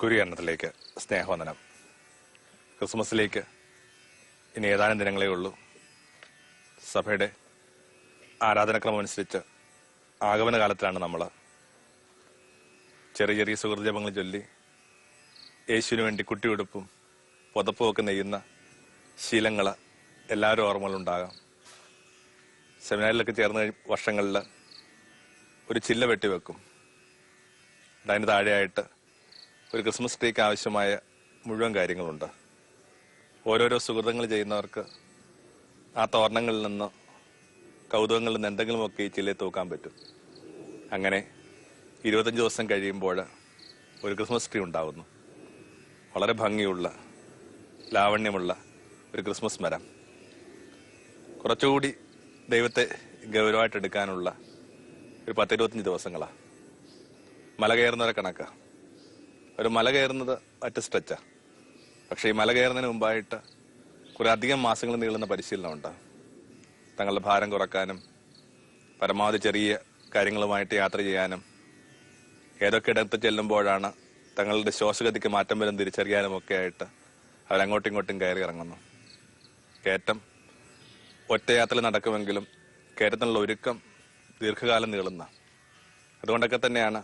കുരിയണ്ണത്തിലേക്ക് സ്നേഹവന്ദനം. ക്രിസ്മസിലേക്ക് ഇനി ഏതാനും ദിനങ്ങളേ ഉള്ളൂ. സഭയുടെ ആരാധനക്രമം അനുസരിച്ച് ആഗമന കാലത്തിലാണ് നമ്മൾ ചെറിയ ചെറിയ സുഹൃജപങ്ങൾ ചൊല്ലി യേശുവിന് വേണ്ടി കുട്ടിയുടുപ്പും പുതപ്പും ഒക്കെ നെയ്യുന്ന ശീലങ്ങൾ എല്ലാവരും ഓർമ്മകളുണ്ടാകാം സെമിനാറിലൊക്കെ ചേർന്ന വർഷങ്ങളിൽ ഒരു ചില്ല വെട്ടിവെക്കും. അതിന് താഴെയായിട്ട് ഒരു ക്രിസ്മസ് ട്രീക്ക് ആവശ്യമായ മുഴുവൻ കാര്യങ്ങളുണ്ട്. ഓരോരോ സുഹൃതങ്ങൾ ചെയ്യുന്നവർക്ക് ആ തോരണങ്ങളിൽ നിന്ന് കൗതുകങ്ങളിൽ നിന്ന് എന്തെങ്കിലുമൊക്കെ ഈ ചില്ലയിൽ തൂക്കാൻ പറ്റും. അങ്ങനെ ഇരുപത്തഞ്ച് ദിവസം കഴിയുമ്പോൾ ഒരു ക്രിസ്മസ് ട്രീ ഉണ്ടാവുന്നു. വളരെ ഭംഗിയുള്ള ലാവണ്യമുള്ള ഒരു ക്രിസ്മസ് മരം. കുറച്ചുകൂടി ദൈവത്തെ ഗൗരവമായിട്ട് എടുക്കാനുള്ള ഒരു പത്തിരുപത്തഞ്ച് ദിവസങ്ങളാണ് മല കയറുന്നവരെ കണക്കാ. ഒരു മല കയറുന്നത് മറ്റ് സ്ട്രെച്ചാ പക്ഷെ ഈ മല കയറുന്നതിന് മുമ്പായിട്ട് കുറെ അധികം മാസങ്ങൾ നീളുന്ന പരിശീലനമുണ്ട്. തങ്ങളുടെ ഭാരം കുറക്കാനും പരമാവധി ചെറിയ കാര്യങ്ങളുമായിട്ട് യാത്ര ചെയ്യാനും ഏതൊക്കെ ഇടത്ത് ചെല്ലുമ്പോഴാണ് തങ്ങളുടെ ശ്വാസഗതിക്ക് മാറ്റം വരും തിരിച്ചറിയാനും ഒക്കെ ആയിട്ട് അവരങ്ങോട്ടും ഇങ്ങോട്ടും കയറി ഇറങ്ങുന്നു. കയറ്റം ഒറ്റയാത്ര നടക്കുമെങ്കിലും കയറ്റത്തിനുള്ള ഒരുക്കം ദീർഘകാലം നീളുന്ന. അതുകൊണ്ടൊക്കെ തന്നെയാണ്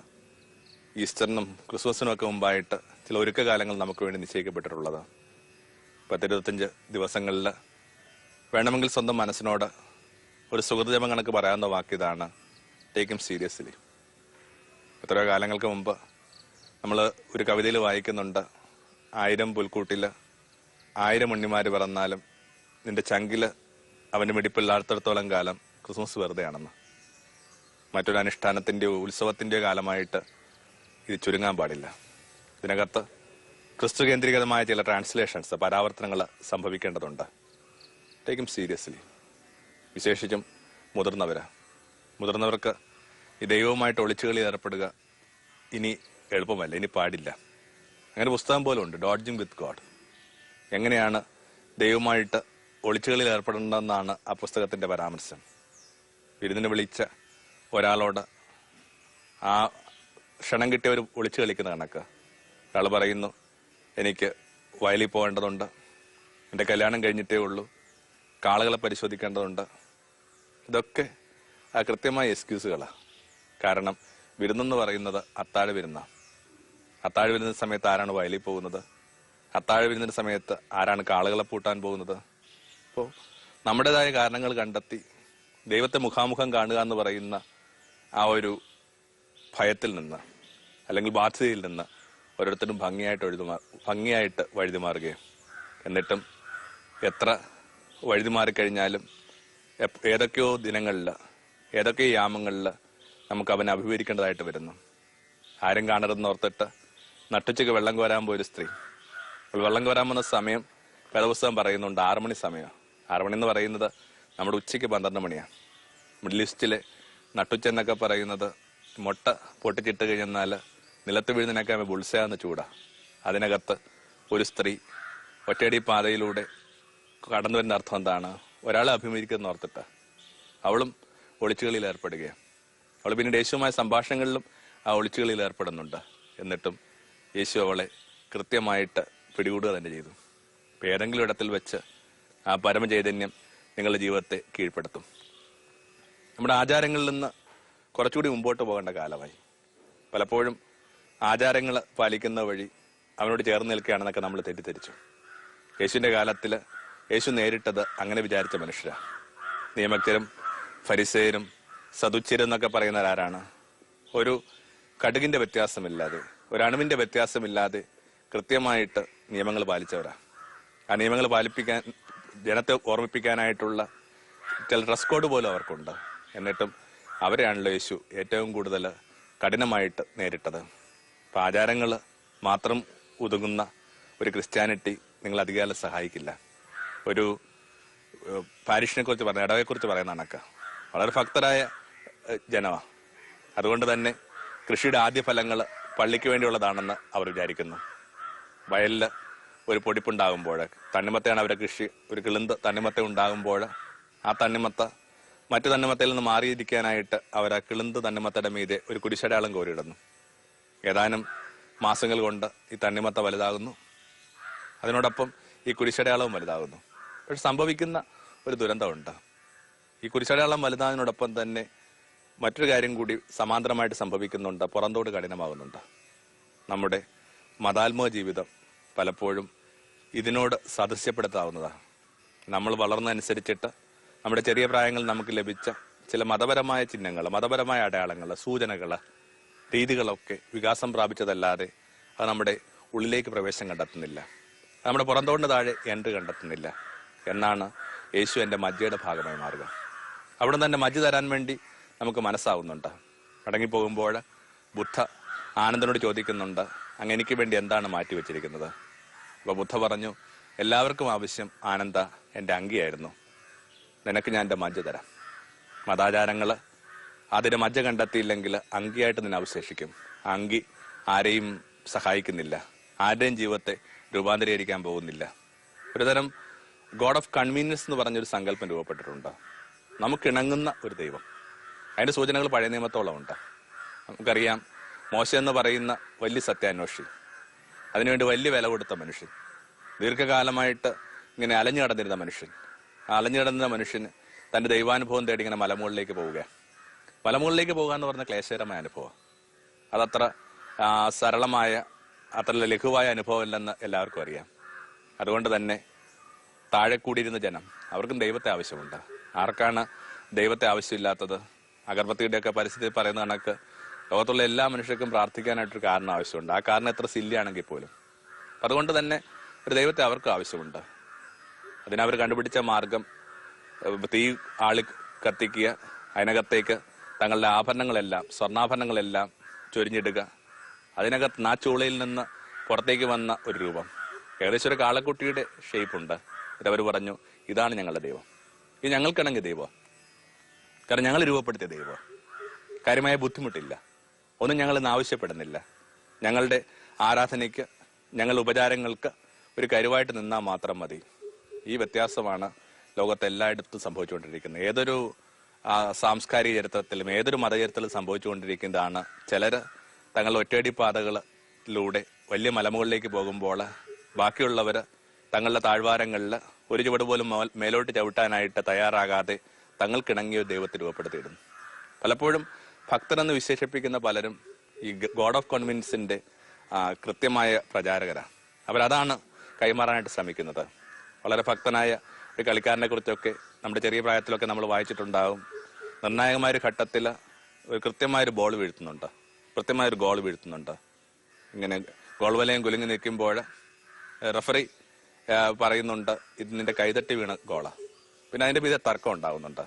ഈസ്റ്ററിനും ക്രിസ്മസിനും ഒക്കെ മുമ്പായിട്ട് ചില ഒരുക്ക കാലങ്ങൾ നമുക്ക് വേണ്ടി നിശ്ചയിക്കപ്പെട്ടിട്ടുള്ളത് പത്തിരുപത്തഞ്ച് ദിവസങ്ങളിൽ വേണമെങ്കിൽ സ്വന്തം മനസ്സിനോട് ഒരു സുഹൃതജപം കണക്ക് പറയാവുന്ന വാക്കിതാണ് ടേക്കും സീരിയസ്ലി എത്രയോ കാലങ്ങൾക്ക് മുമ്പ് നമ്മൾ ഒരു കവിതയിൽ വായിക്കുന്നുണ്ട്. ആയിരം പുൽക്കൂട്ടിൽ ആയിരം ഉണ്ണിമാർ പറന്നാലും നിന്റെ ചങ്കിൽ അവന്റെ മിടിപ്പില്ലാത്തടത്തോളം കാലം ക്രിസ്മസ് വെറുതെയാണെന്ന്. മറ്റൊരു അനുഷ്ഠാനത്തിന്റെയോ ഉത്സവത്തിന്റെയോ കാലമായിട്ട് ഇത് ചുരുങ്ങാൻ പാടില്ല. ഇതിനകത്ത് ക്രിസ്തു കേന്ദ്രീകൃതമായ ചില ട്രാൻസ്ലേഷൻസ് പരാവർത്തനങ്ങൾ സംഭവിക്കേണ്ടതുണ്ട്. ടേക്കും സീരിയസ്ലി വിശേഷിച്ചും മുതിർന്നവർ മുതിർന്നവർക്ക് ഈ ദൈവവുമായിട്ട് ഒളിച്ചുകളി ഏർപ്പെടുക ഇനി എളുപ്പമല്ല ഇനി പാടില്ല. അങ്ങനെ പുസ്തകം പോലും ഉണ്ട് ഡോഡ്ജിങ് വിത്ത് ഗോഡ് എങ്ങനെയാണ് ദൈവമായിട്ട് ഒളിച്ചുകളിൽ ഏർപ്പെടേണ്ടതെന്നാണ് ആ പുസ്തകത്തിന്റെ പരാമർശം. വിരുന്നിന് വിളിച്ച ഒരാളോട് ആ ക്ഷണം കിട്ടിയവർ ഒളിച്ചു കളിക്കുന്ന കണക്ക്. ഒരാൾ പറയുന്നു എനിക്ക് വയലിൽ പോകേണ്ടതുണ്ട്. എന്റെ കല്യാണം കഴിഞ്ഞിട്ടേ ഉള്ളൂ. കാളുകളെ പരിശോധിക്കേണ്ടതുണ്ട്. ഇതൊക്കെ കൃത്യമായ എക്സ്ക്യൂസുകളാണ് കാരണം വിരുന്നെന്ന് പറയുന്നത് അത്താഴ വിരുന്ന. അത്താഴ വിരുന്ന സമയത്ത് ആരാണ് വയലിൽ പോകുന്നത്? അത്താഴ വിരുന്നിന്റെ സമയത്ത് ആരാണ് കാളുകളെ പൂട്ടാൻ പോകുന്നത്? അപ്പോൾ നമ്മുടേതായ കാരണങ്ങൾ കണ്ടെത്തി ദൈവത്തെ മുഖാമുഖം കാണുക എന്ന് പറയുന്ന ആ ഒരു ഭയത്തിൽ നിന്ന് അല്ലെങ്കിൽ ബാധ്യതയിൽ നിന്ന് ഓരോരുത്തരും ഭംഗിയായിട്ട് എഴുതുമാ ഭംഗിയായിട്ട് വഴുതി മാറുകയും. എന്നിട്ടും എത്ര വഴുതി മാറിക്കഴിഞ്ഞാലും ഏതൊക്കെയോ ദിനങ്ങളിൽ ഏതൊക്കെയോ യാമങ്ങളിൽ നമുക്ക് അവനെ അഭിമുഖീകരിക്കേണ്ടതായിട്ട് വരുന്നു. ആരും കാണരുതെന്ന് ഓർത്തിട്ട് നട്ടുച്ചയ്ക്ക് വെള്ളം കോരാൻ പോയൊരു സ്ത്രീ. അപ്പോൾ വെള്ളം കോരാൻ വന്ന സമയം വേദപുസ്തകം പറയുന്നുണ്ട് ആറ് മണി സമയം. ആറ് മണി എന്ന് പറയുന്നത് നമ്മുടെ ഉച്ചയ്ക്ക് പന്ത്രണ്ട് മണിയാണ്. മിഡിൽ ഈസ്റ്റിലെ നട്ടുച്ച എന്നൊക്കെ പറയുന്നത് മുട്ട പൊട്ടിച്ചിട്ട് കഴിഞ്ഞാൽ നിലത്ത് വീഴുന്നതിനൊക്കെ ബുൾസയാന്ന് ചൂടാ. അതിനകത്ത് ഒരു സ്ത്രീ ഒറ്റയടി പാതയിലൂടെ കടന്നു വരുന്ന അർത്ഥം എന്താണ്? ഒരാളെ അഭിമുഖീകരിക്കുന്ന ഓർത്തിട്ട് അവളും ഒളിച്ചുകളിൽ ഏർപ്പെടുകയാണ്. അവൾ പിന്നീട് യേശുവുമായ സംഭാഷണങ്ങളിലും ആ ഒളിച്ചുകളിൽ ഏർപ്പെടുന്നുണ്ട്. എന്നിട്ടും യേശു അവളെ കൃത്യമായിട്ട് പിടികൂടുക തന്നെ ചെയ്തു. ഇപ്പം ഏതെങ്കിലും ഇടത്തിൽ വെച്ച് ആ പരമചൈതന്യം നിങ്ങളുടെ ജീവിതത്തെ കീഴ്പ്പെടുത്തും. നമ്മുടെ ആചാരങ്ങളിൽ നിന്ന് കുറച്ചുകൂടി മുമ്പോട്ട് പോകേണ്ട കാലമായി. പലപ്പോഴും ആചാരങ്ങൾ പാലിക്കുന്ന വഴി അവനോട് ചേർന്ന് നിൽക്കുകയാണെന്നൊക്കെ നമ്മൾ തെറ്റിദ്ധരിച്ചു. യേശുവിന്റെ കാലത്തിൽ യേശു നേരിട്ടത് അങ്ങനെ വിചാരിച്ച മനുഷ്യരാ. നിയമജ്ഞരും ഫരിസേരും സദുച്ചരും എന്നൊക്കെ പറയുന്നവരാരാണ്. ഒരു കടുകിന്റെ വ്യത്യാസമില്ലാതെ ഒരണുവിന്റെ വ്യത്യാസമില്ലാതെ കൃത്യമായിട്ട് നിയമങ്ങൾ പാലിച്ചവരാ. ആ നിയമങ്ങൾ പാലിപ്പിക്കാൻ ജനത്തെ ഓർമ്മിപ്പിക്കാനായിട്ടുള്ള ചില ഡ്രസ് കോഡ് പോലും അവർക്കുണ്ട്. എന്നിട്ടും അവരെയാണല്ലോ യേശു ഏറ്റവും കൂടുതൽ കഠിനമായിട്ട് നേരിട്ടത്. പാചാരങ്ങൾ ആചാരങ്ങൾ മാത്രം ഒതുങ്ങുന്ന ഒരു ക്രിസ്ത്യാനിറ്റി നിങ്ങൾ അധികാരം സഹായിക്കില്ല. ഒരു പാരിഷിനെ കുറിച്ച് പറഞ്ഞ ഇടവയെ കുറിച്ച് പറയുന്ന കണക്ക. വളരെ ഭക്തരായ ഏഹ്, ജനമാ അതുകൊണ്ട് തന്നെ കൃഷിയുടെ ആദ്യ ഫലങ്ങൾ പള്ളിക്ക് വേണ്ടിയുള്ളതാണെന്ന് അവർ വിചാരിക്കുന്നു. വയലിൽ ഒരു പൊടിപ്പുണ്ടാകുമ്പോൾ തണ്ണിമത്തയാണ് അവരുടെ കൃഷി ഒരു കിളിന്ത് തണ്ണിമത്ത ഉണ്ടാകുമ്പോൾ ആ തണ്ണിമത്ത മറ്റു തന്നമത്തയിൽ നിന്ന് മാറിയിരിക്കാനായിട്ട് അവർ ആ കിളുന്ത് തന്നമത്തയുടെ മീതെ ഒരു കുടിശടയാളം കോരിയിടുന്നു. ഏതാനും മാസങ്ങൾ കൊണ്ട് ഈ തണ്ണിമത്ത വലുതാകുന്നു. അതിനോടൊപ്പം ഈ കുരിശടയാളവും വലുതാകുന്നു. പക്ഷെ സംഭവിക്കുന്ന ഒരു ദുരന്തമുണ്ട്. ഈ കുരിശടയാളം വലുതാകുന്നതിനോടൊപ്പം തന്നെ മറ്റൊരു കാര്യം കൂടി സമാന്തരമായിട്ട് സംഭവിക്കുന്നുണ്ട് പുറന്തോട് കഠിനമാകുന്നുണ്ട്. നമ്മുടെ മതാത്മക ജീവിതം പലപ്പോഴും ഇതിനോട് സദൃശ്യപ്പെടുത്താവുന്നതാണ്. നമ്മൾ വളർന്നനുസരിച്ചിട്ട് നമ്മുടെ ചെറിയ പ്രായങ്ങൾ നമുക്ക് ലഭിച്ച ചില മതപരമായ ചിഹ്നങ്ങൾ മതപരമായ അടയാളങ്ങൾ സൂചനകൾ രീതികളൊക്കെ വികാസം പ്രാപിച്ചതല്ലാതെ അത് നമ്മുടെ ഉള്ളിലേക്ക് പ്രവേശം കണ്ടെത്തുന്നില്ല. നമ്മുടെ പുറന്തോണ്ട് താഴെ എൻട്രി കണ്ടെത്തുന്നില്ല എന്നാണ് യേശു എന്റെ മജ്ജയുടെ ഭാഗമായി മാറുക. അവിടെ തന്നെ മജ്ജ തരാൻ വേണ്ടി നമുക്ക് മനസ്സാവുന്നുണ്ട്. മടങ്ങിപ്പോകുമ്പോൾ ബുദ്ധ ആനന്ദനോട് ചോദിക്കുന്നുണ്ട് അങ്ങ് എനിക്ക് വേണ്ടി എന്താണ് മാറ്റി വെച്ചിരിക്കുന്നത്? അപ്പോൾ ബുദ്ധ പറഞ്ഞു എല്ലാവർക്കും ആവശ്യം ആനന്ദ എന്റെ അങ്കിയായിരുന്നു. നിനക്ക് ഞാൻ എന്റെ മജ്ജ തരാം. മതാചാരങ്ങൾ അതിന് മജ്ജ കണ്ടെത്തിയില്ലെങ്കിൽ അങ്കിയായിട്ട് നിന്നെ അവശേഷിക്കും. അങ്കി ആരെയും സഹായിക്കുന്നില്ല. ആരുടെയും ജീവിതത്തെ രൂപാന്തരീകരിക്കാൻ പോകുന്നില്ല. ഒരുതരം ഗോഡ് ഓഫ് കൺവീനിയൻസ് എന്ന് പറഞ്ഞൊരു സങ്കല്പം രൂപപ്പെട്ടിട്ടുണ്ട്. നമുക്കിണങ്ങുന്ന ഒരു ദൈവം. അതിന്റെ സൂചനകൾ പഴയ നിയമത്തോളം ഉണ്ട് നമുക്കറിയാം മോശ എന്ന് പറയുന്ന വലിയ സത്യാന്വേഷി. അതിനുവേണ്ടി വലിയ വില കൊടുത്ത മനുഷ്യൻ. ദീർഘകാലമായിട്ട് ഇങ്ങനെ അലഞ്ഞു കടന്നിരുന്ന മനുഷ്യൻ. ആ അലഞ്ഞു നടന്ന മനുഷ്യന് തന്റെ ദൈവാനുഭവം തേടി ഇങ്ങനെ മലമുകളിലേക്ക് പോവുക മലമുകളിലേക്ക് പോകുക എന്ന് പറഞ്ഞ ക്ലേശകരമായ അനുഭവം. അതത്ര സരളമായ അത്ര ലഘുവായ അനുഭവമല്ലെന്ന് എല്ലാവർക്കും അറിയാം. അതുകൊണ്ട് തന്നെ താഴെ കൂടിയിരുന്ന ജനം അവർക്കും ദൈവത്തെ ആവശ്യമുണ്ട്. ആർക്കാണ് ദൈവത്തെ ആവശ്യമില്ലാത്തത്? അഗർബത്തിയുടെയൊക്കെ പരിസ്ഥിതി പറയുന്ന കണക്ക് ലോകത്തുള്ള എല്ലാ മനുഷ്യർക്കും പ്രാർത്ഥിക്കാനായിട്ടൊരു കാരണം ആവശ്യമുണ്ട്. ആ കാരണം എത്ര സില്ലിയാണെങ്കിൽ പോലും. അതുകൊണ്ട് തന്നെ ഒരു ദൈവത്തെ അവർക്കും ആവശ്യമുണ്ട്. അതിനവർ കണ്ടുപിടിച്ച മാർഗം തീ ആളി കത്തിക്കുക അതിനകത്തേക്ക് തങ്ങളുടെ ആഭരണങ്ങളെല്ലാം സ്വർണാഭരണങ്ങളെല്ലാം ചൊരിഞ്ഞിടുക. അതിനകത്ത് ആ ചൂളയിൽ നിന്ന് പുറത്തേക്ക് വന്ന ഒരു രൂപം. ഏകദേശം ഒരു കാളക്കുട്ടിയുടെ ഷേപ്പ് ഉണ്ട്. എന്നിട്ട് അവർ പറഞ്ഞു ഇതാണ് ഞങ്ങളുടെ ദൈവം. ഇത് ഞങ്ങൾക്കിണങ്ങിയ ദൈവം. കാരണം ഞങ്ങൾ രൂപപ്പെടുത്തിയ ദൈവം. കാര്യമായ ബുദ്ധിമുട്ടില്ല. ഒന്നും ഞങ്ങൾ ഇന്ന് ആവശ്യപ്പെടുന്നില്ല. ഞങ്ങളുടെ ആരാധനയ്ക്ക് ഞങ്ങളുടെ ഉപചാരങ്ങൾക്ക് ഒരു കരുവായിട്ട് നിന്നാൽ മാത്രം മതി. ഈ വ്യത്യാസമാണ് ലോകത്ത് എല്ലായിടത്തും സംഭവിച്ചുകൊണ്ടിരിക്കുന്നത്. ഏതൊരു സാംസ്കാരിക ചരിത്രത്തിലും ഏതൊരു മതചരിത്രത്തിലും സംഭവിച്ചുകൊണ്ടിരിക്കുന്നതാണ് ചിലർ തങ്ങളുടെ ഒറ്റയടി പാതകളിലൂടെ വലിയ മലമുകളിലേക്ക് പോകുമ്പോൾ ബാക്കിയുള്ളവർ തങ്ങളുടെ താഴ്വാരങ്ങളിൽ ഒരു ചുവട് പോലും മേലോട്ട് ചവിട്ടാനായിട്ട് തയ്യാറാകാതെ തങ്ങൾക്കിണങ്ങിയ ദൈവത്തെ രൂപപ്പെടുത്തിയിടുന്നു. പലപ്പോഴും ഭക്തരെന്ന് വിശേഷിപ്പിക്കുന്ന പലരും ഈ ഗോഡ് ഓഫ് കോൺവിൻസിന്റെ കൃത്യമായ പ്രചാരകരാണ്. അവരതാണ് കൈമാറാനായിട്ട് ശ്രമിക്കുന്നത്. വളരെ ഭക്തനായ ഒരു കളിക്കാരനെ കുറിച്ചൊക്കെ നമ്മുടെ ചെറിയ പ്രായത്തിലൊക്കെ നമ്മൾ വായിച്ചിട്ടുണ്ടാവും. നിർണായകമായ ഒരു ഘട്ടത്തിൽ ഒരു കൃത്യമായൊരു ബോൾ വീഴ്ത്തുന്നുണ്ട്. കൃത്യമായൊരു ഗോൾ വീഴ്ത്തുന്നുണ്ട്. ഇങ്ങനെ ഗോൾ വലയം കുലുങ്ങി നിൽക്കുമ്പോൾ റഫറി പറയുന്നുണ്ട് ഇത് നിന്റെ കൈതട്ടി വീണ ഗോളാ പിന്നെ അതിന്റെ പിന്നിൽ തർക്കം ഉണ്ടാവുന്നുണ്ട്.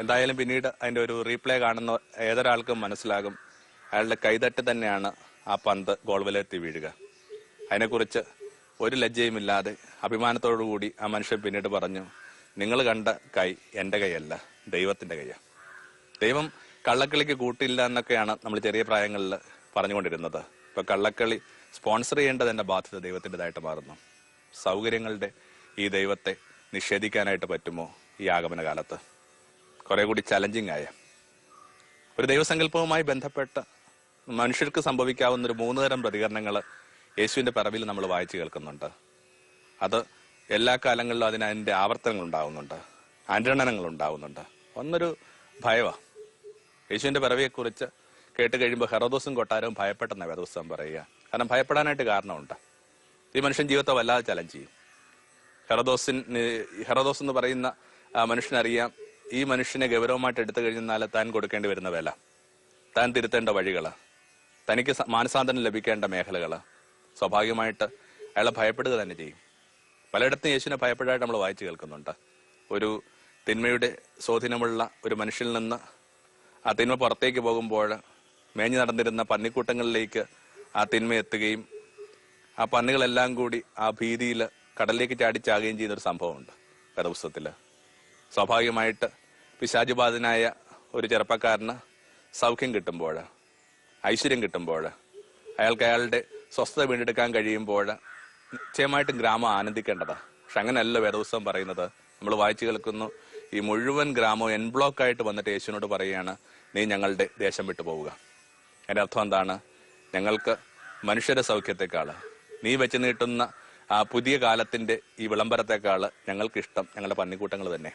എന്തായാലും പിന്നീട് അതിന്റെ ഒരു റീപ്ലേ കാണുന്ന ഏതൊരാൾക്കും മനസ്സിലാകും അയാളുടെ കൈതട്ട് തന്നെയാണ് ആ പന്ത് ഗോൾ വലയത്തിൽ വീഴുക. അതിനെക്കുറിച്ച് ഒരു ലജ്ജയുമില്ലാതെ അഭിമാനത്തോടു കൂടി ആ മനുഷ്യൻ പിന്നീട് പറഞ്ഞു നിങ്ങൾ കണ്ട കൈ എന്റെ കൈയല്ല ദൈവത്തിന്റെ കൈയാണ് ദൈവം കള്ളക്കളിക്ക് കൂട്ടില്ല എന്നൊക്കെയാണ് നമ്മൾ ചെറിയ പ്രായങ്ങളിൽ പറഞ്ഞുകൊണ്ടിരുന്നത്. ഇപ്പൊ കള്ളക്കളി സ്പോൺസർ ചെയ്യേണ്ടത് എന്റെ ബാധ്യത ദൈവത്തിന്റെതായിട്ട് മാറുന്നു. സൗകര്യങ്ങളുടെ ഈ ദൈവത്തെ നിഷേധിക്കാനായിട്ട് പറ്റുമോ ഈ ആഗമന കാലത്ത് കുറെ കൂടി ചലഞ്ചിങ് ആയ. ഒരു ദൈവസങ്കല്പവുമായി ബന്ധപ്പെട്ട മനുഷ്യർക്ക് സംഭവിക്കാവുന്ന ഒരു മൂന്ന് തരം പ്രതികരണങ്ങൾ യേശുവിന്റെ പറവിൽ നമ്മൾ വായിച്ചു കേൾക്കുന്നുണ്ട്. അത് എല്ലാ കാലങ്ങളിലും അതിന് അതിന്റെ ആവർത്തനങ്ങൾ ഉണ്ടാവുന്നുണ്ട്. അനുരണനങ്ങൾ ഉണ്ടാവുന്നുണ്ട്. ഒന്നൊരു ഭയവാ. യേശുവിന്റെ പിറവിയെക്കുറിച്ച് കേട്ട് കഴിയുമ്പോൾ ഹെറോദോസും കൊട്ടാരവും ഭയപ്പെട്ടെന്ന വേദോത്സവം പറയുക. കാരണം ഭയപ്പെടാനായിട്ട് കാരണമുണ്ട്. ഈ മനുഷ്യൻ ജീവിതത്തെ വല്ലാതെ ചലഞ്ച് ചെയ്യും. ഹെറോദോസിൻ ഹെറോദോസ് എന്ന് പറയുന്ന മനുഷ്യനറിയാം ഈ മനുഷ്യനെ ഗൗരവമായിട്ട് എടുത്തു കഴിഞ്ഞാൽ താൻ കൊടുക്കേണ്ടി വരുന്ന വില. താൻ തിരുത്തേണ്ട വഴികൾ. തനിക്ക് മാനസാന്തരം ലഭിക്കേണ്ട മേഖലകൾ. സ്വാഭാവികമായിട്ട് അയാളെ ഭയപ്പെടുക തന്നെ ചെയ്യും. പലയിടത്തും യേശുവിനെ ഭയപ്പെടായിട്ട് നമ്മൾ വായിച്ചു കേൾക്കുന്നുണ്ട്. ഒരു തിന്മയുടെ സ്വാധീനമുള്ള ഒരു മനുഷ്യനിൽ നിന്ന് ആ തിന്മ പുറത്തേക്ക് പോകുമ്പോൾ മേഞ്ഞു നടന്നിരുന്ന പന്നിക്കൂട്ടങ്ങളിലേക്ക് ആ തിന്മ എത്തുകയും ആ പന്നികളെല്ലാം കൂടി ആ ഭീതിയിൽ കടലിലേക്ക് ചാടിച്ചാകുകയും ചെയ്യുന്ന ഒരു സംഭവമുണ്ട് വേദപുസ്തകത്തിൽ സ്വാഭാവികമായിട്ട് പിശാചുബാധനായ ഒരു ചെറുപ്പക്കാരന് സൗഖ്യം കിട്ടുമ്പോൾ ഐശ്വര്യം കിട്ടുമ്പോൾ അയാൾക്ക് അയാളുടെ സ്വസ്ഥത വീണ്ടെടുക്കാൻ കഴിയുമ്പോൾ നിശ്ചയമായിട്ടും ഗ്രാമം ആനന്ദിക്കേണ്ടതാ. പക്ഷെ അങ്ങനെയല്ല വേദപുസ്തകം പറയുന്നത്. നമ്മൾ വായിച്ചു കേൾക്കുന്നു ഈ മുഴുവൻ ഗ്രാമവും എൻ ബ്ലോക്ക് ആയിട്ട് വന്നിട്ട് യേശുവിനോട് പറയുകയാണ് നീ ഞങ്ങളുടെ ദേശം വിട്ടു പോവുക. എന്റെ അർത്ഥം എന്താണ്? ഞങ്ങൾക്ക് മനുഷ്യരുടെ സൗഖ്യത്തെക്കാൾ നീ വെച്ച് നീട്ടുന്ന ആ പുതിയ കാലത്തിന്റെ ഈ വിളംബരത്തെക്കാൾ ഞങ്ങൾക്ക് ഇഷ്ടം ഞങ്ങളുടെ പന്നിക്കൂട്ടങ്ങൾ തന്നെ.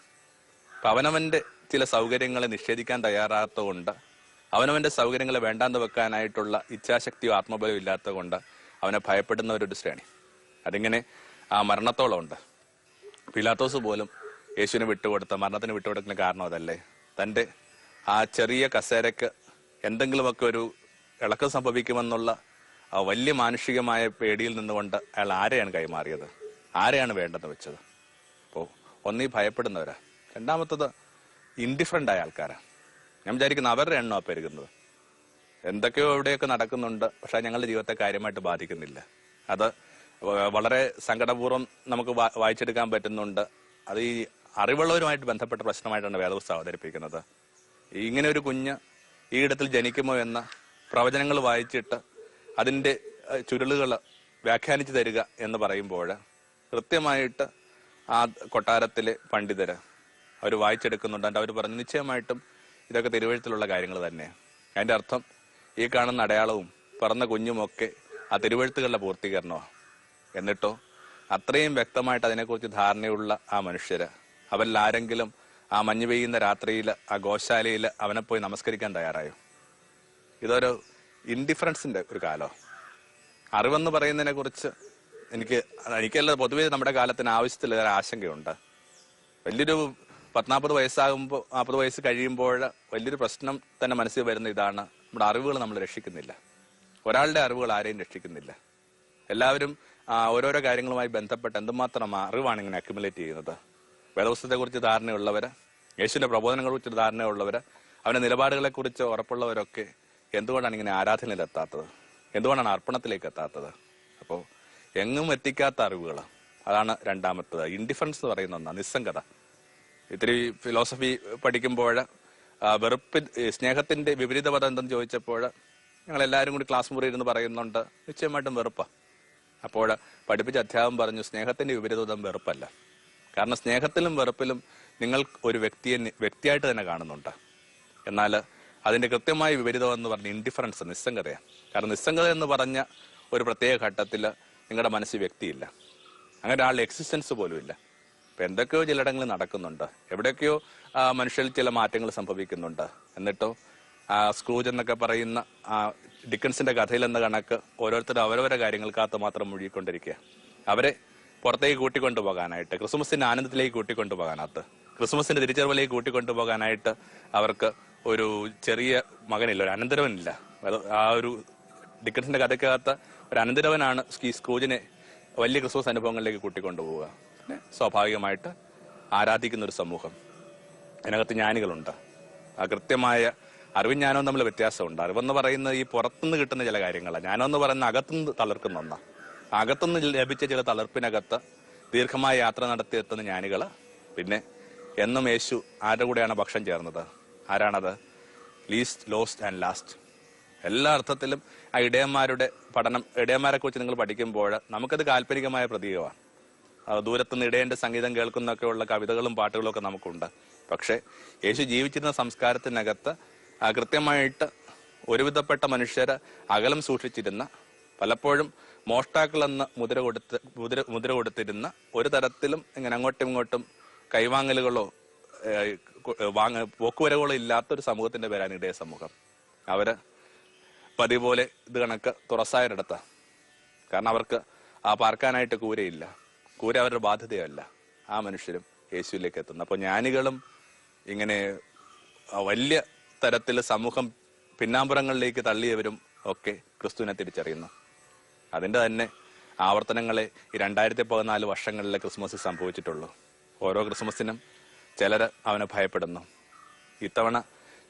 അപ്പൊ അവനവന്റെ ചില സൗകര്യങ്ങളെ നിഷേധിക്കാൻ തയ്യാറാത്തതുകൊണ്ട് അവനവന്റെ സൗകര്യങ്ങളെ വേണ്ടാന്ന് വെക്കാനായിട്ടുള്ള ഇച്ഛാശക്തിയോ ആത്മബലവും ഇല്ലാത്തതുകൊണ്ട് അവനെ ഭയപ്പെടുന്ന ഒരു ശ്രേണി അതിങ്ങനെ ആ മരണത്തോളം ഉണ്ട്. പിലാത്തോസ് പോലും യേശുവിനെ വിട്ടുകൊടുത്ത മരണത്തിന് വിട്ടുകൊടുക്കുന്ന കാരണം അതല്ലേ? തന്റെ ആ ചെറിയ കസേരക്ക് എന്തെങ്കിലുമൊക്കെ ഒരു ഇളക്കം സംഭവിക്കുമെന്നുള്ള ആ വലിയ മാനുഷികമായ പേടിയിൽ നിന്നുകൊണ്ട് അയാൾ ആരെയാണ് കൈമാറിയത്? ആരെയാണ് വേണ്ടെന്ന് വെച്ചത്? അപ്പോൾ ഒന്നീ ഭയപ്പെടുന്നവരാ. രണ്ടാമത്തത് ഇൻഡിഫറന്റ് ആയ ആൾക്കാരാ. ഞാൻ വിചാരിക്കുന്ന അവരുടെ എണ്ണമാണ് പെരുകുന്നത്. എന്തൊക്കെയോ എവിടെയൊക്കെ നടക്കുന്നുണ്ട് പക്ഷെ ഞങ്ങളുടെ ജീവിതത്തെ കാര്യമായിട്ട് ബാധിക്കുന്നില്ല. അത് വളരെ സങ്കടപൂർവം നമുക്ക് വായിച്ചെടുക്കാൻ പറ്റുന്നുണ്ട്. അത് ഈ അറിവുള്ളവരുമായിട്ട് ബന്ധപ്പെട്ട പ്രശ്നമായിട്ടാണ് വേദപുസ്തകം അവതരിപ്പിക്കുന്നത്. ഇങ്ങനെ ഒരു കുഞ്ഞ് ഈ ഇടത്തിൽ ജനിക്കുമോ എന്ന പ്രവചനങ്ങൾ വായിച്ചിട്ട് അതിന്റെ ചുരുളുകൾ വ്യാഖ്യാനിച്ചു തരിക എന്ന് പറയുമ്പോൾ കൃത്യമായിട്ട് ആ കൊട്ടാരത്തിലെ പണ്ഡിതർ അവർ വായിച്ചെടുക്കുന്നുണ്ട്. അവർ പറഞ്ഞു നിശ്ചയമായിട്ടും ഇതൊക്കെ തിരുവഴുത്തിലുള്ള കാര്യങ്ങൾ തന്നെ. അതിന്റെ അർത്ഥം ഈ കാണുന്ന അടയാളവും പറന്ന കുഞ്ഞുമൊക്കെ ആ തിരുവഴുത്തുകളുടെ പൂർത്തീകരണമാണ് എന്നിട്ടോ അത്രയും വ്യക്തമായിട്ട് അതിനെക്കുറിച്ച് ധാരണയുള്ള ആ മനുഷ്യര് അവരിൽ ആരെങ്കിലും ആ മഞ്ഞ് പെയ്യുന്ന രാത്രിയിൽ ആ ഗോശാലയിൽ അവനെ പോയി നമസ്കരിക്കാൻ തയ്യാറായോ? ഇതൊരു ഇൻഡിഫറൻസിന്റെ ഒരു കാലോ? അറിവെന്ന് പറയുന്നതിനെ കുറിച്ച് എനിക്ക് എനിക്കല്ല പൊതുവേ നമ്മുടെ കാലത്തിന് ആവശ്യത്തിൽ ഒരു ആശങ്കയുണ്ട്. വലിയൊരു പത്നാൽപ്പത് വയസ്സാകുമ്പോൾ നാൽപ്പത് വയസ്സ് കഴിയുമ്പോൾ വലിയൊരു പ്രശ്നം തന്നെ മനസ്സിൽ വരുന്ന ഇതാണ്. നമ്മുടെ അറിവുകൾ നമ്മൾ രക്ഷിക്കുന്നില്ല. ഒരാളുടെ അറിവുകൾ ആരെയും രക്ഷിക്കുന്നില്ല. എല്ലാവരും ഓരോരോ കാര്യങ്ങളുമായി ബന്ധപ്പെട്ട് എന്തുമാത്രം അറിവാണ് ഇങ്ങനെ അക്യുമുലേറ്റ് ചെയ്യുന്നത്? വേദവസ്ഥത്തെ കുറിച്ച് ധാരണയുള്ളവർ യേശുവിന്റെ പ്രബോധനങ്ങളെ കുറിച്ച് ധാരണയുള്ളവർ അവന്റെ നിലപാടുകളെ കുറിച്ച് ഉറപ്പുള്ളവരൊക്കെ എന്തുകൊണ്ടാണ് ഇങ്ങനെ ആരാധനയിലെത്താത്തത്? എന്തുകൊണ്ടാണ് അർപ്പണത്തിലേക്ക് എത്താത്തത് അപ്പോൾ എങ്ങും എത്തിക്കാത്ത അറിവുകൾ അതാണ് രണ്ടാമത്തത്. ഇൻഡിഫറൻസ് എന്ന് പറയുന്ന ഒന്നാണ് നിസ്സംഗത. ഇത്തിരി ഫിലോസഫി പഠിക്കുമ്പോൾ വെറുപ്പ് സ്നേഹത്തിന്റെ വിപരീത പദം എന്തെന്ന് ചോദിച്ചപ്പോൾ ഞങ്ങൾ എല്ലാവരും കൂടി ക്ലാസ് മുറി ഇരുന്ന് പറയുന്നുണ്ട് നിശ്ചയമായിട്ടും വെറുപ്പാ. അപ്പോൾ പഠിപ്പിച്ച അധ്യാപകം പറഞ്ഞു സ്നേഹത്തിന്റെ വിപരീതം വെറുപ്പല്ല. കാരണം സ്നേഹത്തിലും വെറുപ്പിലും നിങ്ങൾ ഒരു വ്യക്തിയെ വ്യക്തിയായിട്ട് തന്നെ കാണുന്നുണ്ട്. എന്നാൽ അതിന്റെ കൃത്യമായ വിപരീതം എന്ന് പറഞ്ഞ ഇൻഡിഫറൻസ് നിസ്സംഗതയാണ് കാരണം നിസ്സംഗത എന്ന് പറഞ്ഞ ഒരു പ്രത്യേക ഘട്ടത്തിൽ നിങ്ങളുടെ മനസ്സിൽ വ്യക്തിയില്ല. അങ്ങനെ ആളുടെ എക്സിസ്റ്റൻസ് പോലും ഇല്ല ഇപ്പൊ എന്തൊക്കെയോ ചിലയിടങ്ങളിൽ നടക്കുന്നുണ്ട്. എവിടെയൊക്കെയോ മനുഷ്യരിൽ ചില മാറ്റങ്ങൾ സംഭവിക്കുന്നുണ്ട്. എന്നിട്ടോ ആ സ്ക്രൂജ് എന്നൊക്കെ പറയുന്ന ആ ഡിക്കൻസിന്റെ കഥയിൽ എന്ന കണക്ക് ഓരോരുത്തരും അവരവരെ കാര്യങ്ങൾക്കകത്ത് മാത്രം മുഴുകിക്കൊണ്ടിരിക്കുക. അവരെ പുറത്തേക്ക് കൂട്ടിക്കൊണ്ടുപോകാനായിട്ട് ക്രിസ്മസിന്റെ ആനന്ദത്തിലേക്ക് കൂട്ടിക്കൊണ്ടുപോകാനകത്ത് ക്രിസ്മസിന്റെ തിരിച്ചറിവിലേക്ക് കൂട്ടിക്കൊണ്ടുപോകാനായിട്ട് അവർക്ക് ഒരു ചെറിയ മകനില്ല ഒരു അനന്തരവനില്ല. ആ ഒരു ഡിക്കൻസിന്റെ കഥയ്ക്കകത്ത് ഒരു അനന്തരവനാണ് ഈ സ്ക്രൂജിനെ വലിയ ക്രിസ്മസ് അനുഭവങ്ങളിലേക്ക് കൂട്ടിക്കൊണ്ടുപോവുക. പിന്നെ സ്വാഭാവികമായിട്ട് ആരാധിക്കുന്ന ഒരു സമൂഹം. അതിനകത്ത് ജ്ഞാനികളുണ്ട്. ആ കൃത്യമായ അറിവും ജ്ഞാനവും തമ്മിൽ വ്യത്യാസമുണ്ട്. അറിവെന്ന് പറയുന്ന ഈ പുറത്തുനിന്ന് കിട്ടുന്ന ചില കാര്യങ്ങളാണ് ജ്ഞാനം എന്ന് പറയുന്നത് അകത്തുനിന്ന് തളർക്കുന്ന ഒന്നാണ് അകത്തുനിന്ന് ലഭിച്ച ചില തളർപ്പിനകത്ത് ദീർഘമായ യാത്ര നടത്തി എത്തുന്ന ജ്ഞാനികൾ പിന്നെ എന്നും യേശു ആരുടെ കൂടെയാണ് ഭക്ഷണം ചേർന്നത്? ആരാണത്? ലീസ്റ്റ് ലോസ്റ്റ് ആൻഡ് ലാസ്റ്റ് എല്ലാ അർത്ഥത്തിലും ആ ഇടയന്മാരുടെ പഠനം ഇടയന്മാരെ കുറിച്ച് നിങ്ങൾ പഠിക്കുമ്പോൾ നമുക്കത് കാൽപ്പനികമായ പ്രതീകമാണ് ദൂരത്തുനിന്ന് ഇടയന്റെ സംഗീതം കേൾക്കുന്നൊക്കെയുള്ള കവിതകളും പാട്ടുകളും ഒക്കെ നമുക്കുണ്ട്. പക്ഷേ യേശു ജീവിച്ചിരുന്ന സംസ്കാരത്തിനകത്ത് കൃത്യമായിട്ട് ഒരുവിധപ്പെട്ട മനുഷ്യരെ അകലം സൂക്ഷിച്ചിരുന്ന പലപ്പോഴും മോഷ്ടാക്കളെന്ന് മുദ്ര കൊടുത്ത് മുദ്ര മുദ്ര കൊടുത്തിരുന്ന ഒരു തരത്തിലും ഇങ്ങനെ അങ്ങോട്ടും ഇങ്ങോട്ടും കൈവാങ്ങലുകളോ വാങ്ങ പോക്കുവരവുകളോ ഇല്ലാത്തൊരു സമൂഹത്തിന്റെ പേരാണ് ഇടയ സമൂഹം. അവർ പതിപോലെ പോലെ ഇത് കണക്ക് തുറസായരിടത്ത കാരണം അവർക്ക് ആ പാർക്കാനായിട്ട് കൂരയില്ല. കൂര അവരുടെ ബാധ്യതയല്ല ആ മനുഷ്യരും യേശുവിലേക്ക് എത്തുന്നു അപ്പോൾ ജ്ഞാനികളും ഇങ്ങനെ വലിയ തരത്തിൽ സമൂഹം പിന്നാമ്പുറങ്ങളിലേക്ക് തള്ളിയവരും ഒക്കെ ക്രിസ്തുവിനെ തിരിച്ചറിയുന്നു. അതിന്റെ തന്നെ ആവർത്തനങ്ങളെ ഈ രണ്ടായിരത്തി പതിനാല് വർഷങ്ങളിലെ ക്രിസ്മസ് സംഭവിച്ചിട്ടുള്ളൂ. ഓരോ ക്രിസ്മസിനും ചിലർ അവനെ ഭയപ്പെടുന്നു. ഇത്തവണ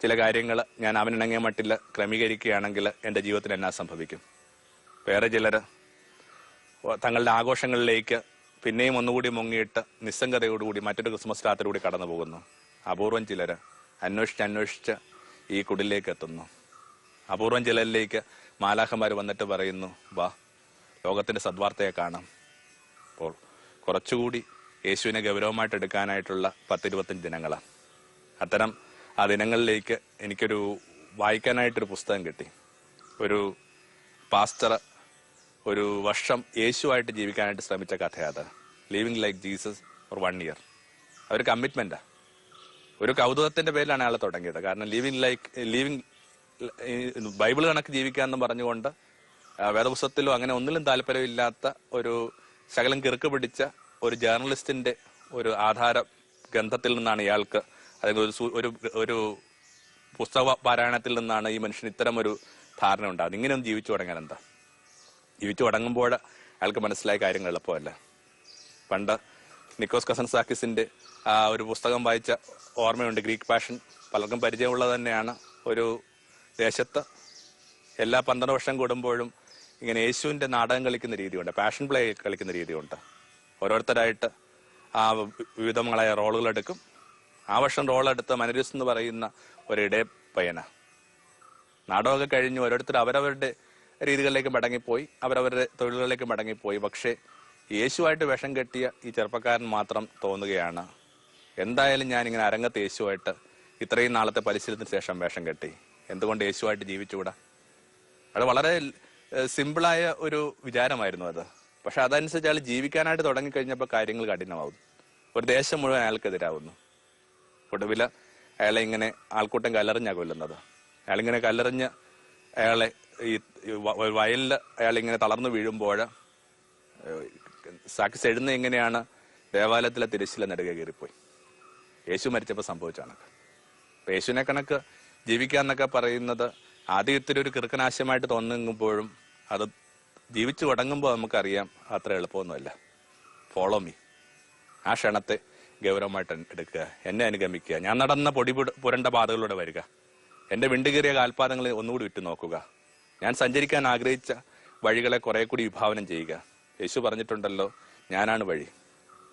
ചില കാര്യങ്ങൾ ഞാൻ അവനിണങ്ങിയ മട്ടിൽ ക്രമീകരിക്കുകയാണെങ്കിൽ എന്റെ ജീവിതത്തിൽ എന്നാ സംഭവിക്കും? വേറെ ചിലർ തങ്ങളുടെ ആഘോഷങ്ങളിലേക്ക് പിന്നെയും ഒന്നുകൂടി മുങ്ങിയിട്ട് നിസ്സംഗതയോടുകൂടി മറ്റൊരു ക്രിസ്മസ് രാത്രി കൂടി കടന്നു പോകുന്നു. അപൂർവം ചിലർ അന്വേഷിച്ച് അന്വേഷിച്ച് ഈ കുടിലേക്ക് എത്തുന്നു. അപൂർവം ചിലരിലേക്ക് മാലാഖമാർ വന്നിട്ട് പറയുന്നു വാ ലോകത്തിന്റെ സദ്വാർത്തയെ കാണാം. അപ്പോൾ കുറച്ചുകൂടി യേശുവിനെ ഗൗരവമായിട്ട് എടുക്കാനായിട്ടുള്ള പത്തിരുപത്തഞ്ച് ദിനങ്ങളാണ്. അത്തരം ആ ദിനങ്ങളിലേക്ക് എനിക്കൊരു വായിക്കാനായിട്ടൊരു പുസ്തകം കിട്ടി. ഒരു പാസ്റ്റർ ഒരു വർഷം യേശുവായിട്ട് ജീവിക്കാനായിട്ട് ശ്രമിച്ച കഥയത് living like Jesus for one year ഒരു കമ്മിറ്റ്മെന്റാ ഒരു കൗതുകത്തിന്റെ പേരിലാണ് അയാൾ തുടങ്ങിയത്. കാരണം ലിവിങ് ലൈക്ക് ലിവിങ് ബൈബിൾ കണക്ക് ജീവിക്കാന്ന് പറഞ്ഞുകൊണ്ട് വേദപുസ്തകത്തിലോ അങ്ങനെ ഒന്നിലും താല്പര്യമില്ലാത്ത ഒരു ശകലം കിറുക്ക് പിടിച്ച ഒരു ജേർണലിസ്റ്റിന്റെ ഒരു ആധാര ഗ്രന്ഥത്തിൽ നിന്നാണ് ഇയാൾക്ക് അല്ലെങ്കിൽ ഒരു ഒരു ഒരു പുസ്തക പാരായണത്തിൽ നിന്നാണ് ഈ മനുഷ്യന് ഇത്തരം ഒരു ധാരണ ഉണ്ടാകുന്നത്. ഇങ്ങനെയൊന്നും ജീവിച്ചു തുടങ്ങാൻ എന്താ? ജീവിച്ചു തുടങ്ങുമ്പോൾ അയാൾക്ക് മനസ്സിലായ കാര്യങ്ങൾ എളുപ്പമല്ല. പണ്ട് നിക്കോസ് കസൻസാക്കിസിന്റെ ആ ഒരു പുസ്തകം വായിച്ച ഓർമ്മയുണ്ട്. ഗ്രീക്ക് പാഷൻ പലർക്കും പരിചയമുള്ളത് തന്നെയാണ്. ഒരു ദേശത്ത് എല്ലാ പന്ത്രണ്ട് വർഷം കൂടുമ്പോഴും ഇങ്ങനെ യേശുവിന്റെ നാടകം കളിക്കുന്ന രീതിയുണ്ട്. പാഷൻ പ്ലേ കളിക്കുന്ന രീതിയുണ്ട്. ഓരോരുത്തരായിട്ട് ആ വിവിധങ്ങളായ റോളുകൾ എടുക്കും. ആ വർഷം മനരൂസ് മനരിസ് എന്ന് പറയുന്ന ഒരു ഇടയ പയ്യന നാടകമൊക്കെ കഴിഞ്ഞ് ഓരോരുത്തർ അവരവരുടെ രീതികളിലേക്ക് മടങ്ങിപ്പോയി അവരവരുടെ തൊഴിലുകളിലേക്ക് മടങ്ങിപ്പോയി. പക്ഷേ യേശുവായിട്ട് വേഷം കെട്ടിയ ഈ ചെറുപ്പക്കാരൻ മാത്രം തോന്നുകയാണ്. എന്തായാലും ഞാൻ ഇങ്ങനെ അരങ്ങത്ത് യേശുവായിട്ട് ഇത്രയും നാളത്തെ പരിശീലനത്തിന് ശേഷം വേഷം കെട്ടി. എന്തുകൊണ്ട് യേശുവായിട്ട് ജീവിച്ചുകൂടാ? അത് വളരെ സിമ്പിളായ ഒരു വിചാരമായിരുന്നു അത്. പക്ഷെ അതനുസരിച്ച് അയാൾ ജീവിക്കാനായിട്ട് തുടങ്ങിക്കഴിഞ്ഞപ്പോൾ കാര്യങ്ങൾ കഠിനമാവും ഒരു ദേശം മുഴുവൻ അയാൾക്കെതിരാവുന്നു. ഒടുവിൽ അയാളെ ഇങ്ങനെ ആൾക്കൂട്ടം കല്ലെറിഞ്ഞാ കൊല്ലുന്നത്. അയാളിങ്ങനെ കല്ലെറിഞ്ഞ് അയാളെ ഈ വയലിൽ അയാൾ ഇങ്ങനെ തളർന്നു വീഴുമ്പോൾ സാക്സ് എഴുന്ന എങ്ങനെയാണ് ദേവാലയത്തിലെ തിരശ്ശില നെടുക കയറിപ്പോയി. യേശു മരിച്ചപ്പോൾ സംഭവിച്ചാണ് അപ്പൊ യേശുവിനെ കണക്ക് ജീവിക്കാന്നൊക്കെ പറയുന്നത് ആദ്യം ഇത്തിരി ഒരു കിറുക്കനാശയമായിട്ട് തോന്നുമ്പോഴും അത് ജീവിച്ചു തുടങ്ങുമ്പോൾ നമുക്കറിയാം അത്ര എളുപ്പമൊന്നുമല്ല. ഫോളോ മീ ആ ക്ഷണത്തെ ഗൗരവമായിട്ട് എടുക്കുക. എന്നെ അനുഗമിക്കുക. ഞാൻ നടന്ന പൊടി പുരണ്ട പാതകളിലൂടെ വരിക. എന്റെ വിണ്ടുകേറിയ കാൽപാദങ്ങളെ ഒന്നുകൂടി വിട്ടു നോക്കുക. ഞാൻ സഞ്ചരിക്കാൻ ആഗ്രഹിച്ച വഴികളെ കുറെ കൂടി വിഭാവനം ചെയ്യുക. യേശു പറഞ്ഞിട്ടുണ്ടല്ലോ ഞാനാണ് വഴി.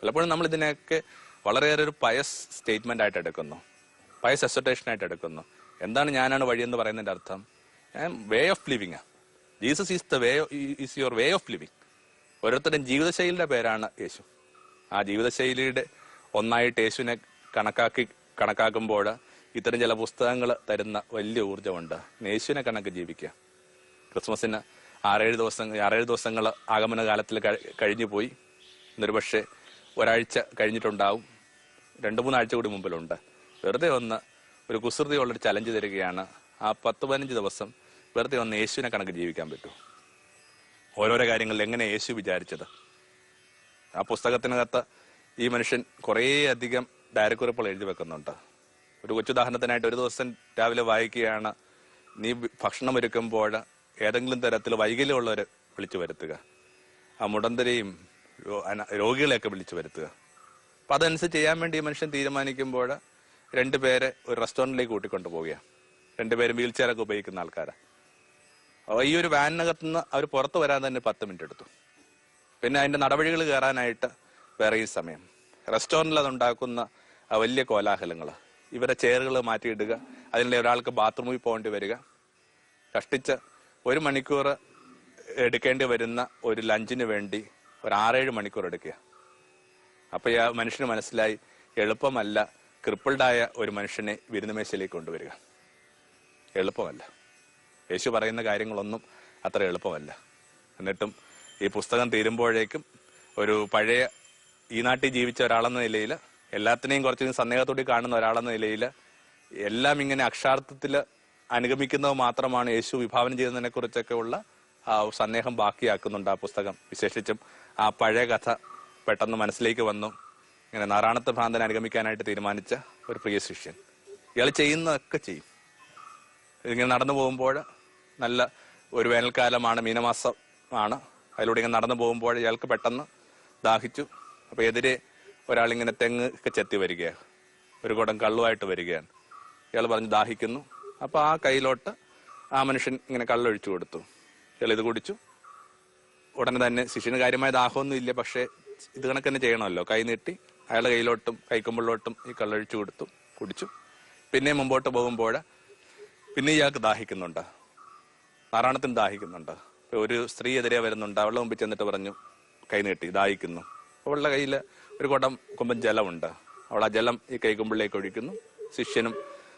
പലപ്പോഴും നമ്മൾ ഇതിനെയൊക്കെ വളരെയേറെ ഒരു പയസ് സ്റ്റേറ്റ്മെന്റ് ആയിട്ട് എടുക്കുന്നു. പയസ് അസോട്ടേഷൻ ആയിട്ട് എടുക്കുന്നു. എന്താണ് ഞാനാണ് വഴി എന്ന് പറയുന്നതിന്റെ അർത്ഥം? Way of living Jesus is the way is your way of living ഓരോരുത്തരുടെയും ജീവിതശൈലിയുടെ പേരാണ് യേശു. ആ ജീവിതശൈലിയുടെ ഒന്നായിട്ട് യേശുവിനെ കണക്കാക്കി കണക്കാക്കുമ്പോൾ ഇത്തരം ചില പുസ്തകങ്ങൾ തരുന്ന വലിയ ഊർജമുണ്ട്. നേശുവിനെ കണക്ക് ജീവിക്കുക. ക്രിസ്മസിന് ആറേഴ് ദിവസം ആറേഴ് ദിവസങ്ങൾ ആഗമന കാലത്തിൽ കഴി- കഴിഞ്ഞു പോയി. എന്നൊരു പക്ഷേ ഒരാഴ്ച കഴിഞ്ഞിട്ടുണ്ടാവും. രണ്ട് മൂന്നാഴ്ച കൂടി മുമ്പിലുണ്ട്. വെറുതെ ഒന്ന് ഒരു കുസൃതിയുള്ളൊരു ചലഞ്ച് തരികയാണ്. ആ പത്ത് പതിനഞ്ച് ദിവസം വെറുതെ ഒന്ന് യേശുവിനെ കണക്ക് ജീവിക്കാൻ പറ്റൂ. ഓരോരോ കാര്യങ്ങളിൽ എങ്ങനെ യേശു വിചാരിച്ചത്? ആ പുസ്തകത്തിനകത്ത് ഈ മനുഷ്യൻ കുറേയധികം ഡയറിക്കുറിപ്പുകൾ എഴുതി വെക്കുന്നുണ്ട്. ഒരു കൊച്ചുദാഹരണത്തിനായിട്ട് ഒരു ദിവസം രാവിലെ വായിക്കുകയാണ്. നീ ഭക്ഷണം ഒരുക്കുമ്പോൾ ഏതെങ്കിലും തരത്തിൽ വൈകല്യമുള്ളവരെ വിളിച്ചു വരുത്തുക. ആ മുടന്തരെയും രോഗികളെയൊക്കെ വിളിച്ചു വരുത്തുക. അപ്പൊ അതനുസരിച്ച് ചെയ്യാൻ വേണ്ടി മനുഷ്യൻ തീരുമാനിക്കുമ്പോൾ രണ്ടുപേരെ ഒരു റെസ്റ്റോറന്റിലേക്ക് കൂട്ടിക്കൊണ്ടു പോവുകയാണ് രണ്ടുപേരും വീൽ ചെയറൊക്കെ ഉപയോഗിക്കുന്ന ആൾക്കാരാണ് അപ്പൊ ഈ ഒരു വാനിനകത്ത് നിന്ന് അവർ പുറത്ത് വരാൻ തന്നെ പത്ത് മിനിറ്റ് എടുത്തു. പിന്നെ അതിന്റെ നടപടികൾ കയറാനായിട്ട് ഈ സമയം. റെസ്റ്റോറന്റിൽ അതുണ്ടാക്കുന്ന വലിയ കോലാഹലങ്ങൾ ഇവരെ ചെയറുകൾ മാറ്റിയിടുക. അതിനിടെ ഒരാൾക്ക് ബാത്റൂമിൽ പോകേണ്ടി വരിക. കഷ്ടിച്ച് ഒരു മണിക്കൂർ എടുക്കേണ്ടി വരുന്ന ഒരു ലഞ്ചിന് വേണ്ടി ഒരു ആറേഴ് മണിക്കൂർ എടുക്കുക. അപ്പോൾ ആ മനുഷ്യന് മനസ്സിലായി എളുപ്പമല്ല ക്രിപ്പിൾഡായ ഒരു മനുഷ്യനെ വിരുന്നുമേശയിലേക്ക് കൊണ്ടുവരിക. എളുപ്പമല്ല. യേശു പറയുന്ന കാര്യങ്ങളൊന്നും അത്ര എളുപ്പമല്ല. എന്നിട്ടും ഈ പുസ്തകം തീരുമ്പോഴേക്കും ഒരു പഴയ ഈ നാട്ടിൽ ജീവിച്ച ഒരാളെന്ന നിലയിൽ എല്ലാത്തിനെയും കുറച്ച് സന്ദേഹത്തോടി കാണുന്ന ഒരാളെന്ന നിലയിൽ എല്ലാം ഇങ്ങനെ അക്ഷാർത്ഥത്തിൽ അനുഗമിക്കുന്നത് മാത്രമാണ് യേശു വിഭാവനം ചെയ്യുന്നതിനെ കുറിച്ചൊക്കെ ഉള്ള സന്ദേഹം ബാക്കിയാക്കുന്നുണ്ട് ആ പുസ്തകം. വിശേഷിച്ചും ആ പഴയ കഥ പെട്ടെന്ന് മനസ്സിലേക്ക് വന്നു. ഇങ്ങനെ നാരായണത്തെ ഭ്രാന്തനെ അനുഗമിക്കാനായിട്ട് തീരുമാനിച്ച ഒരു പ്രിയ ശിഷ്യൻ. ഇയാൾ ചെയ്യുന്നതൊക്കെ ചെയ്യും. ഇങ്ങനെ നടന്നു പോകുമ്പോൾ നല്ല ഒരു വേനൽക്കാലമാണ് മീനമാസമാണ്. അതിലൂടെ ഇങ്ങനെ നടന്നു പോകുമ്പോൾ ഇയാൾക്ക് പെട്ടെന്ന് ദാഹിച്ചു. അപ്പോൾ എതിരെ ഒരാളിങ്ങനെ തെങ്ങ് ഒക്കെ ചെത്തി വരികയാണ്. ഒരു കുടം കള്ളുമായിട്ട് വരികയാണ്. ഇയാൾ പറഞ്ഞു ദാഹിക്കുന്നു. അപ്പൊ ആ കയ്യിലോട്ട് ആ മനുഷ്യൻ ഇങ്ങനെ കള്ളൊഴിച്ചു കൊടുത്തു. ഇയാൾ ഇത് കുടിച്ചു. ഉടനെ തന്നെ ശിഷ്യന് കാര്യമായ ദാഹമൊന്നും ഇല്ല പക്ഷെ ഇത് കണക്ക് തന്നെ ചെയ്യണമല്ലോ. കൈ നീട്ടി അയാളുടെ കയ്യിലോട്ടും കൈക്കുമ്പിളിലോട്ടും ഈ കള്ളൊഴിച്ചു കൊടുത്തു കുടിച്ചു. പിന്നെ മുമ്പോട്ട് പോകുമ്പോൾ പിന്നെ ഇയാൾക്ക് ദാഹിക്കുന്നുണ്ട്. നാരായണത്തിന് ദാഹിക്കുന്നുണ്ട്. ഒരു സ്ത്രീ എതിരെ വരുന്നുണ്ട്. അവളുടെ മുമ്പിൽ ചെന്നിട്ട് പറഞ്ഞു കൈ നീട്ടി ദാഹിക്കുന്നു. അവളുടെ കയ്യിൽ ഒരു കുടം കുമ്പൻ ജലമുണ്ട്. അവൾ ആ ജലം ഈ കൈകുമ്പിളിലേക്ക് ഒഴിക്കുന്നു. ശിഷ്യനും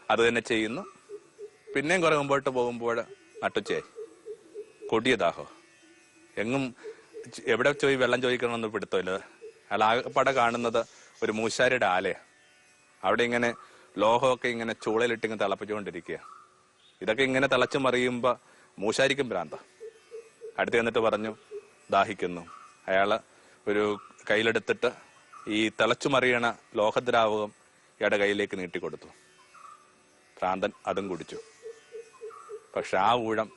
അത് തന്നെ ചെയ്യുന്നു. പിന്നെയും കുറെ മുമ്പോട്ട് പോകുമ്പോൾ നട്ടുച്ചേ കൊടിയ ദാഹോ. എങ്ങും എവിടെ ചോയി വെള്ളം ചോദിക്കണമെന്ന് പിടുത്തമില്ല. അയാൾ ആകെപ്പാടെ കാണുന്നത് ഒരു മൂശാരിയുടെ ആലയ. അവിടെ ഇങ്ങനെ ലോഹമൊക്കെ ഇങ്ങനെ ചൂളയിലിട്ട് ഇങ്ങനെ തിളപ്പിച്ചുകൊണ്ടിരിക്കുക. ഇതൊക്കെ ഇങ്ങനെ തിളച്ചു മറിയുമ്പോ മൂശാരിക്കും ഭ്രാന്ത. അടുത്ത് എന്നിട്ട് പറഞ്ഞു ദാഹിക്കുന്നു. അയാൾ ഒരു കയ്യിലെടുത്തിട്ട് ഈ തിളച്ചു മറിയണ ലോഹദ്രാവകം ഇയാളുടെ കയ്യിലേക്ക് നീട്ടിക്കൊടുത്തു. ഭ്രാന്തൻ അതും കുടിച്ചു. പക്ഷെ ആ ഊഴം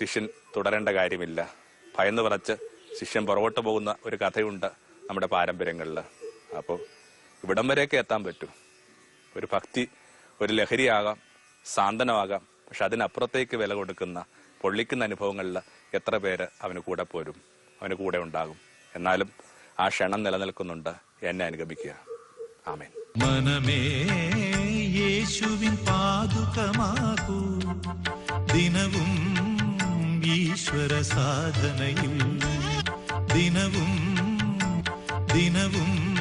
ശിഷ്യൻ തുടരേണ്ട കാര്യമില്ല. ഭയന്ന് പറച്ച് ശിഷ്യൻ പുറകോട്ട് പോകുന്ന ഒരു കഥയുണ്ട് നമ്മുടെ പാരമ്പര്യങ്ങളിൽ. അപ്പോൾ ഇവിടം വരെയൊക്കെ എത്താൻ പറ്റും. ഒരു ഭക്തി ഒരു ലഹരിയാകാം സാന്ത്വനമാകാം. പക്ഷെ അതിനപ്പുറത്തേക്ക് വില കൊടുക്കുന്ന പൊള്ളിക്കുന്ന അനുഭവങ്ങളിൽ എത്ര പേര് അവന് കൂടെ പോരും? അവന് കൂടെ ഉണ്ടാകും. എന്നാലും ആ ക്ഷണം നിലനിൽക്കുന്നുണ്ട്. എന്നെ അനുഗമിക്കുക. ആമേൻ. മനമേ യേശുവിൻ പാതുകമാകൂ ദിനവും ഈശ്വര സാധനയിൽ. ദിനവും ദിനവും